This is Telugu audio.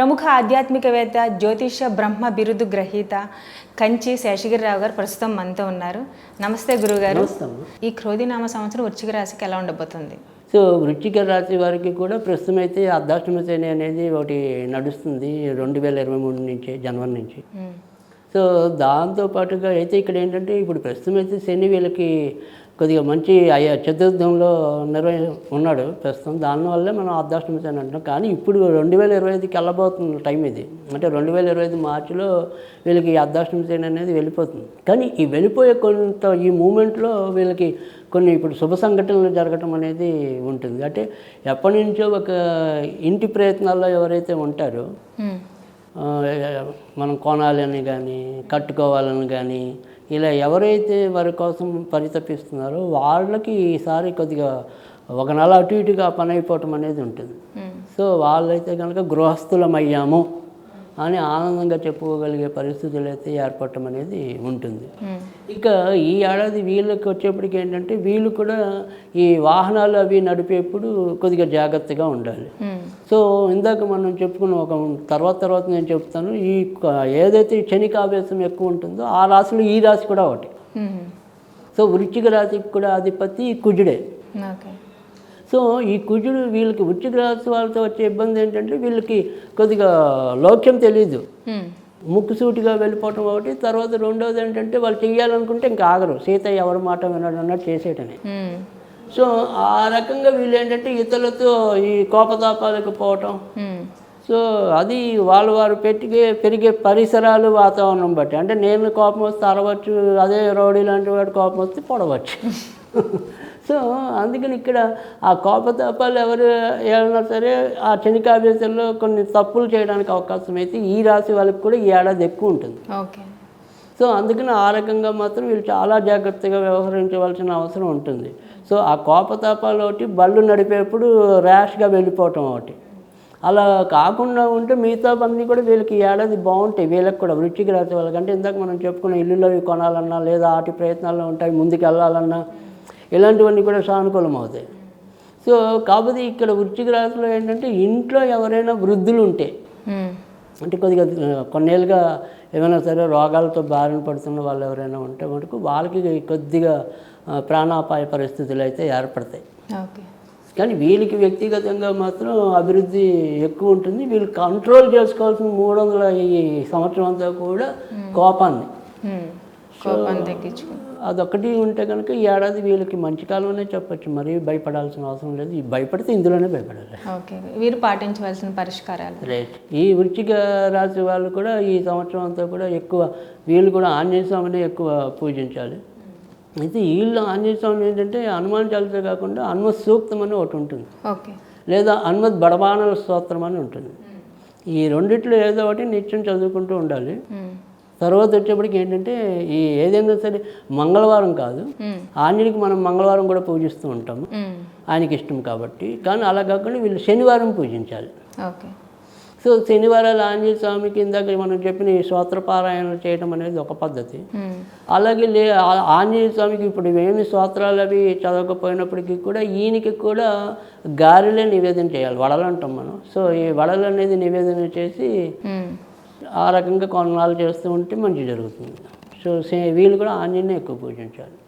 ప్రముఖ ఆధ్యాత్మికవేత్త జ్యోతిష బ్రహ్మ బిరుదు గ్రహీత కంచి శేషగిరిరావు గారు ప్రస్తుతం మనతో ఉన్నారు. నమస్తే గురుగారు. ఈ క్రోధినామ సంవత్సరం వృశ్చిక రాశికి ఎలా ఉండబోతుంది? సో వృశ్చిక రాశి వారికి కూడా ప్రస్తుతం అయితే అర్ధాష్టమ శని అనేది ఒకటి నడుస్తుంది. రెండు వేల ఇరవై మూడు నుంచి జనవరి నుంచి. సో దాంతో పాటుగా అయితే ఇక్కడ ఏంటంటే ఇప్పుడు ప్రస్తుతం అయితే శని వీళ్ళకి కొద్దిగా మంచి అయ్యా చతుర్థంలో నిర్వహి ఉన్నాడు ప్రస్తుతం. దానివల్లే మనం అర్ధాష్టమి అని అంటున్నాం. కానీ ఇప్పుడు రెండు వేల ఇరవై ఐదుకి వెళ్ళబోతున్న టైం ఇది. అంటే రెండు వేల ఇరవై ఐదు మార్చిలో వీళ్ళకి అర్ధాష్టమి అర్ధాష్టమ అనేది వెళ్ళిపోతుంది. కానీ ఈ వెళ్ళిపోయే కొంత ఈ మూమెంట్లో వీళ్ళకి కొన్ని ఇప్పుడు శుభ సంఘటనలు జరగటం అనేది ఉంటుంది. అంటే ఎప్పటి నుంచో ఒక ఇంటి ప్రయత్నాల్లో ఎవరైతే ఉంటారో మనం కొనాలని కానీ కట్టుకోవాలని కానీ ఇలా ఎవరైతే వారి కోసం పరితపిస్తున్నారో వాళ్ళకి ఈసారి కొద్దిగా ఒక నెల అటు ఇటుగా పని అయిపోవటం అనేది ఉంటుంది. సో వాళ్ళైతే కనుక గృహస్థులమయ్యాము అని ఆనందంగా చెప్పుకోగలిగే పరిస్థితులు అయితే ఏర్పడటం అనేది ఉంటుంది. ఇక ఈ ఏడాది వీళ్ళకి వచ్చేప్పటికి ఏంటంటే వీళ్ళు కూడా ఈ వాహనాలు అవి నడిపేప్పుడు కొద్దిగా జాగ్రత్తగా ఉండాలి. సో ఇందాక మనం చెప్పుకున్న ఒక తర్వాత తర్వాత నేను చెప్తాను ఈ ఏదైతే శనికి ఆవేశం ఎక్కువ ఉంటుందో ఆ రాశిలో ఈ రాశి కూడా ఒకటి. సో వృశ్చిక రాశికి కూడా అధిపతి కుజుడే. సో ఈ కుజుడు వీళ్ళకి వృశ్చిక రాశి వాళ్ళతో వచ్చే ఇబ్బంది ఏంటంటే వీళ్ళకి కొద్దిగా లౌక్యం తెలియదు ముక్కుసూటిగా వెళ్ళిపోవటం ఒకటి తర్వాత రెండోది ఏంటంటే వాళ్ళు చెయ్యాలనుకుంటే ఇంకా ఆగరు. సీత ఎవరి మాట వినడం అన్నట్టు చేసేయటమే. సో ఆ రకంగా వీళ్ళు ఏంటంటే ఇతరులతో ఈ కోపతాపాలకు పోవటం. సో అది వాళ్ళు వారు పెరిగే పెరిగే పరిసరాలు వాతావరణం బట్టి. అంటే నేను కోపం వస్తే అరవచ్చు అదే రౌడీ లాంటి వాడు కోపం వస్తే పొడవచ్చు. సో అందుకని ఇక్కడ ఆ కోపతాపాలు ఎవరు ఏమైనా సరే ఆ శనికాభ్యాసంలో కొన్ని తప్పులు చేయడానికి అవకాశం అయితే ఈ రాశి వాళ్ళకి కూడా ఈ ఏడాది ఎక్కువ ఉంటుంది. ఓకే. సో అందుకని ఆ రకంగా మాత్రం వీళ్ళు చాలా జాగ్రత్తగా వ్యవహరించవలసిన అవసరం ఉంటుంది. సో ఆ కోపతాపాలు ఒకటి బళ్ళు నడిపేప్పుడు ర్యాష్గా వెళ్ళిపోవటం ఒకటి. అలా కాకుండా ఉంటే మిగతా పని కూడా వీళ్ళకి ఏడాది బాగుంటాయి. వీళ్ళకి కూడా వృత్తికి రాసే వాళ్ళకి. అంటే ఇందాక మనం చెప్పుకున్న ఇల్లులో కొనాలన్నా లేదా ఆటి ప్రయత్నాల్లో ఉంటాయి ముందుకు వెళ్ళాలన్నా ఇలాంటివన్నీ కూడా సానుకూలం అవుతాయి. సో కాకపోతే ఇక్కడ వృత్తికి రాశిలో ఏంటంటే ఇంట్లో ఎవరైనా వృద్ధులు ఉంటే అంటే కొద్దిగా కొన్నేళ్ళుగా ఏమైనా సరే రోగాలతో బారిన పడుతున్న వాళ్ళు ఎవరైనా ఉంటే మటుకు వాళ్ళకి కొద్దిగా ప్రాణాపాయ పరిస్థితులు అయితే ఏర్పడతాయి. కానీ వీళ్ళకి వ్యక్తిగతంగా మాత్రం అభివృద్ధి ఎక్కువ ఉంటుంది. వీళ్ళు కంట్రోల్ చేసుకోవాల్సిన మూడు వందల ఈ సంవత్సరం అంతా కూడా కోపాన్ని. ఉమ్, కోపాన్ని తగ్గించుకుని అదొకటి ఉంటే కనుక ఈ ఏడాది వీళ్ళకి మంచి కాలంలోనే చెప్పొచ్చు. మరీ భయపడాల్సిన అవసరం లేదు. ఈ భయపడితే ఇందులోనే భయపడాలి. ఓకే. వీరు పాటించవలసిన పరిష్కారాలు? రైట్. ఈ వృశ్చిక రాశి వాళ్ళు కూడా ఈ సంవత్సరం అంతా కూడా ఎక్కువ వీళ్ళు కూడా ఆంజనేయ స్వామిని ఎక్కువ పూజించాలి. అయితే వీళ్ళు ఆంజనేయ స్వామి ఏంటంటే హనుమాన్ చాలీసా కాకుండా హనుమత్ సూక్తం అని ఒకటి ఉంటుంది. ఓకే. లేదా హనుమత్ బడబానల స్తోత్రం అని ఉంటుంది. ఈ రెండిట్లో ఏదో ఒకటి నిత్యం చదువుకుంటూ ఉండాలి. తర్వాత వచ్చేప్పటికి ఏంటంటే ఈ ఏదైనా సరే మంగళవారం కాదు. ఆంజనేయుడికి మనం మంగళవారం కూడా పూజిస్తూ ఉంటాము. ఆయనకి ఇష్టం కాబట్టి. కానీ అలా కాకుండా వీళ్ళు శనివారం పూజించాలి. ఓకే. సో శనివారాలు ఆంజనేయ స్వామికి ఇందాక మనం చెప్పిన ఈ స్తోత్రపారాయణలు చేయడం అనేది ఒక పద్ధతి. అలాగే లే ఆంజనేయ స్వామికి ఇప్పుడు ఇవేమి స్తోత్రాలు అవి చదవకపోయినప్పటికీ కూడా ఈయనకి కూడా గారెలే నివేదన చేయాలి. వడలు అంటాం మనం. సో ఈ వడలు అనేది నివేదన చేసి ఆ రకంగా కొన్నాళ్ళు చేస్తూ ఉంటే మంచి జరుగుతుంది. సో సే వీళ్ళు కూడా ఆంజనేయ ఎక్కువ పూజించాలి.